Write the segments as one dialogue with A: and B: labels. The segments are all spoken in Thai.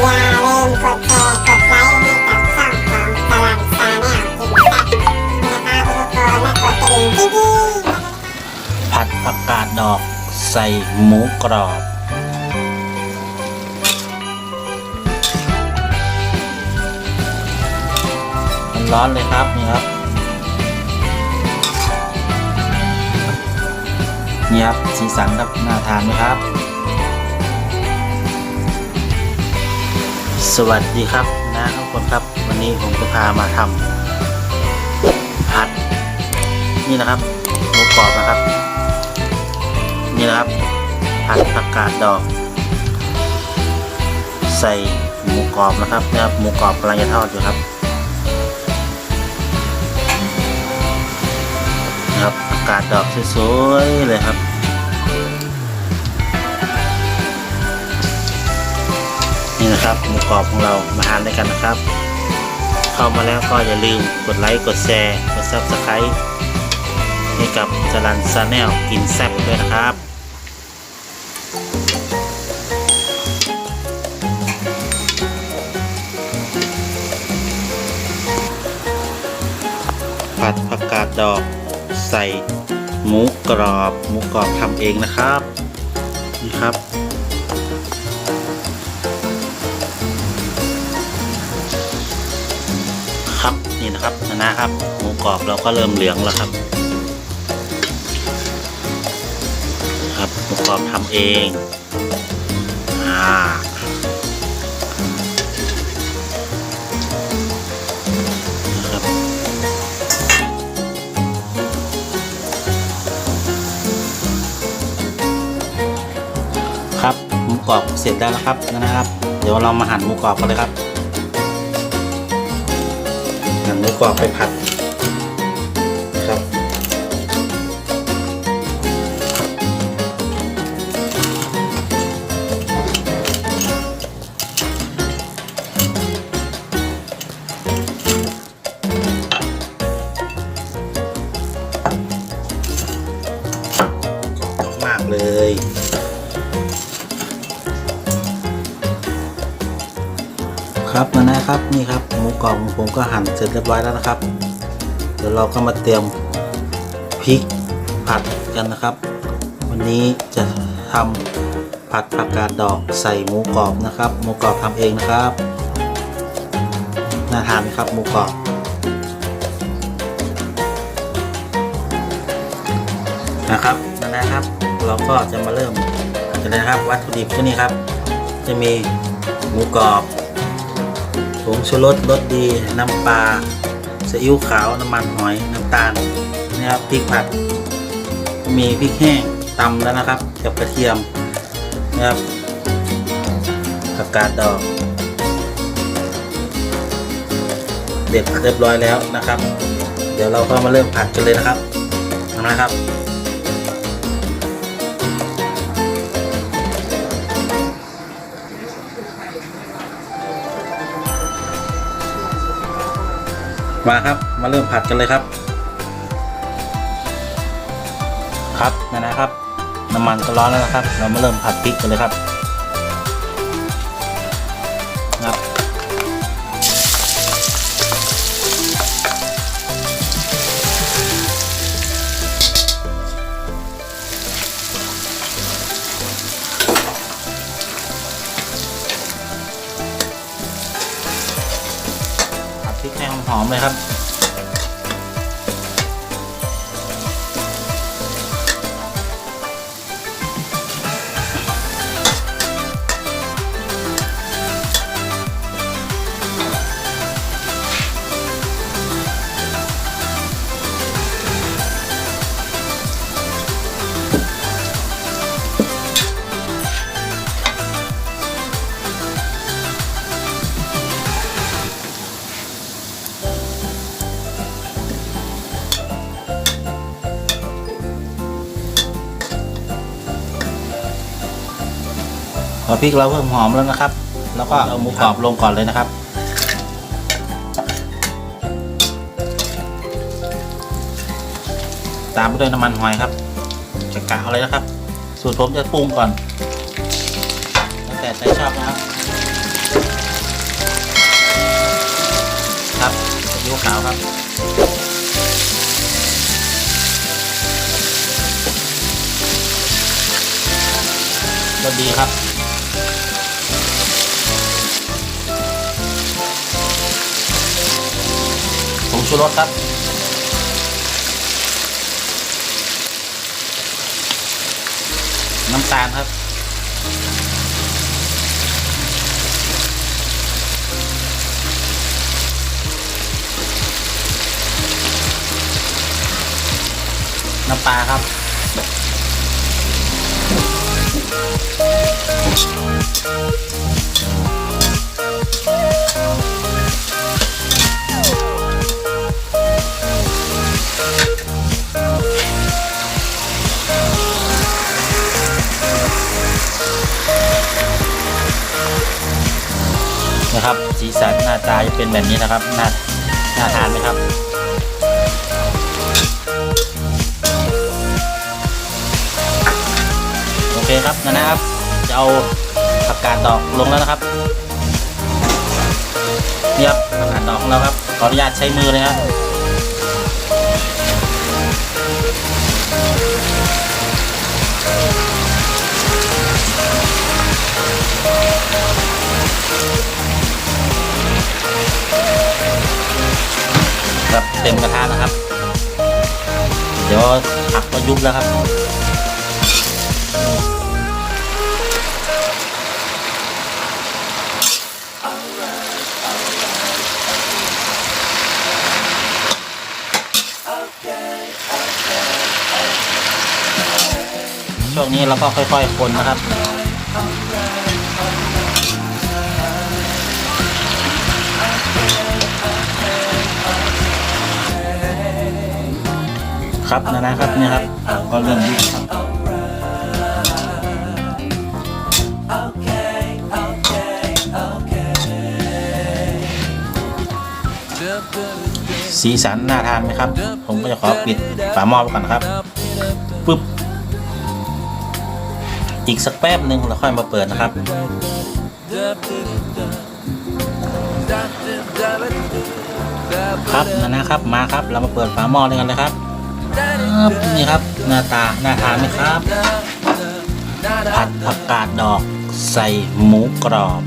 A: อย่าลืมกดแชร์กดไลค์ให้กับช่องของตลาดซาแนลกินแซ่บนะคะทุกคนและกดกระดิ่งกิ๊งๆ
B: ผัดผักกาดดอกใส่หมูกรอบมันร้อนเลยครับนี่ครับนี่ครับสีสันครับน่าทานไหมครับ สวัสดีครับนะทุกคนครับ วันนี้ผมจะพามาทำผัด นี่นะครับหมูกรอบนะครับ นี่นะครับผัดผักกาดดอก ใส่หมูกรอบนะครับนะครับหมูกรอบกำลังจะทอดอยู่ครับนะครับผักกาดดอกสวยๆเลยครับ นี่นะครับหมูกรอบของเรามาทานด้วยกันนะครับ เข้ามาแล้วก็อย่าลืมกดไลค์กดแชร์กดซับสไครต์ให้กับจรันซาแนลกินแซ่บด้วยนะครับผัดผักกาดดอกใส่หมูกรอบ หมูกรอบทำเองนะครับนี่ครับ นี่นะครับนะครับหมูกรอบเราก็เริ่มเหลืองแล้วครับ ครับหมูกรอบทำเองอ่านะครับครับหมูกรอบเสร็จแล้วนะครับนะครับ เดี๋ยวเรามาหั่นหมูกรอบกันเลยครับ หั่นหมูกรอบไปผัดครับมากเลย ครับมานะครับนี่ครับหมูกรอบของผมก็หั่นเสร็จเรียบร้อยแล้วนะครับ เดี๋ยวเราก็มาเตรียมพริกผัดกันนะครับ วันนี้จะทำผัดผักกาดดอกใส่หมูกรอบนะครับหมูกรอบทำเองนะครับน่าทานครับหมูกรอบนะครับนั่นนะครับ เราก็จะมาเริ่มกันเลยนะครับ วัตถุดิบตัวนี้ครับ จะมีหมูกรอบ งชูรสรสดี น้ำปลาซีอิ๊วขาว น้ำมันหอย น้ำตาลนะครับพริกผัด มีพริกแห้งตำแล้วนะครับ กับกระเทียมนะครับผักกาดดอก เด็ดเรียบร้อยแล้วนะครับ เดี๋ยวเราก็มาเริ่มผัดกันเลยนะครับนะครับ มาครับ มาเริ่มผัดกันเลยครับ ครับนั่นะครับ น้ำมันก็ร้อนแล้วนะครับ เรามาเริ่มผัดพริกกันเลยครับ หอมเลยครับ พอพริกเราเพิ่มหอมแล้วนะครับ แล้วก็เอาหมูกรอบลงก่อนเลยนะครับ ตามไปด้วยน้ำมันหอยครับจะกาวเลยนะครับ สูตรผมจะปรุงก่อน แล้วแต่ใจชอบนะครับ ครับยูขาวครับก็ดีครับ ชูรสครับ น้ำตาลครับ น้ำปลาครับ นะครับ สีสันหน้าตาจะเป็นแบบนี้นะครับน่าน่าทานไหมครับโอเคครับนั่นะครับ จะเอาผักกาดดอกลงแล้วนะครับนี่ครับผักกาดดอกของเราครับขออนุญาตใช้มือเลยครับ ครับเต็มกระทะนะครับ เดี๋ยวผักก็ยุบแล้วครับช่วงนี้เราก็ค่อยๆคนนะครับ ครับนะนะครับเนี่ยครับก็เริ่มยุบครับสีสันน่าทานไหมครับ ผมก็จะขอปิดฝาหม้อไว้ก่อนนะครับปึ๊บอีกสักแป๊บหนึ่งเราค่อยมาเปิดนะครับ ครับนะนะครับมาครับเรามาเปิดฝาหม้อด้วยกันเลยครับ นี่ครับหน้าตาน่าทานไหมครับ ผัดผักกาดดอกใส่หมูกรอบ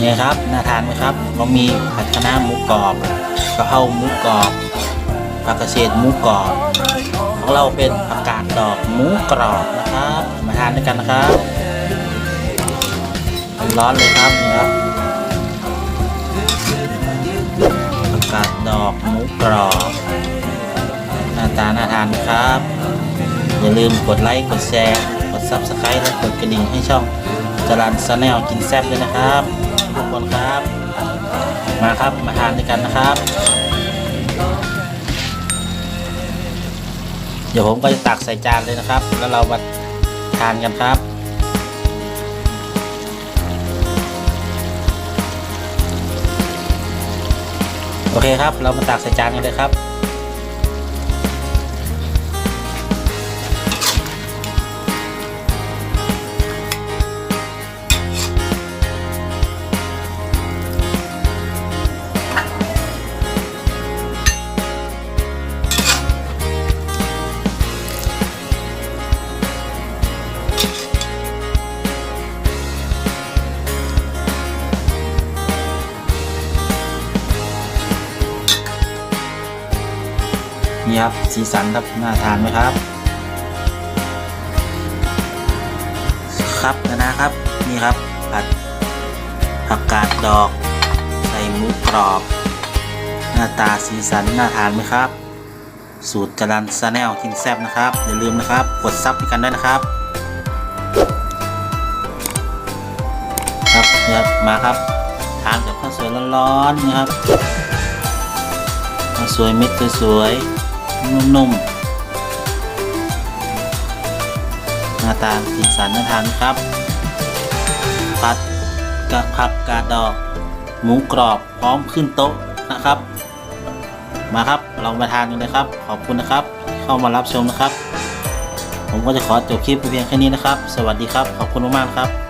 B: นี่ครับ น่าทานไหมครับ เรามีผัดคะน้าหมูกรอบกะเพราหมูกรอบผักกระเฉดหมูกรอบ ของเราเป็นผักกาดดอกหมูกรอบนะครับ มาทานด้วยกันนะครับร้อนเลยครับนี่ครับผักกาดดอกหมูกรอบหน้าตาน่าทานนะครับ อย่าลืมกดไลค์กดแชร์กด Subscribe และกดกระดิ่งให้ช่องจรันซาแนลกินแซ่บด้วยนะครับ ทุกคนครับ มาครับมาทานด้วยกันนะครับ ดี๋ยวผมก็จะตักใส่จานเลยนะครับ แล้วเรามาทานกันครับโอเคครับ เรามาตักใส่จานกันเลยครับ นี่ครับสีสันครับน่าทานไหมครับ ครับนะครับนี่ครับผัดผักกาดดอกใส่หมูกรอบ หน้าตาสีสันน่าทานไหมครับ สูตรจรันซาแนลกินแซบนะครับอย่าลืมนะครับกดซับให้กันด้วยนะครับ ครับเนี่ยครับมาครับทานกับข้าวสวยร้อนๆนะครับข้าวสวยเม็ดสวยๆ นุ่มๆหน้าตาสีสันน่าทานครับ ผัดกะผักกาดดอก หมูกรอบพร้อมขึ้นโต๊ะนะครับ มาครับเรามาทานกันเลยครับ ขอบคุณนะครับ เข้ามารับชมนะครับ ผมก็จะขอจบคลิปเพียงแค่นี้นะครับ สวัสดีครับ ขอบคุณมากๆครับ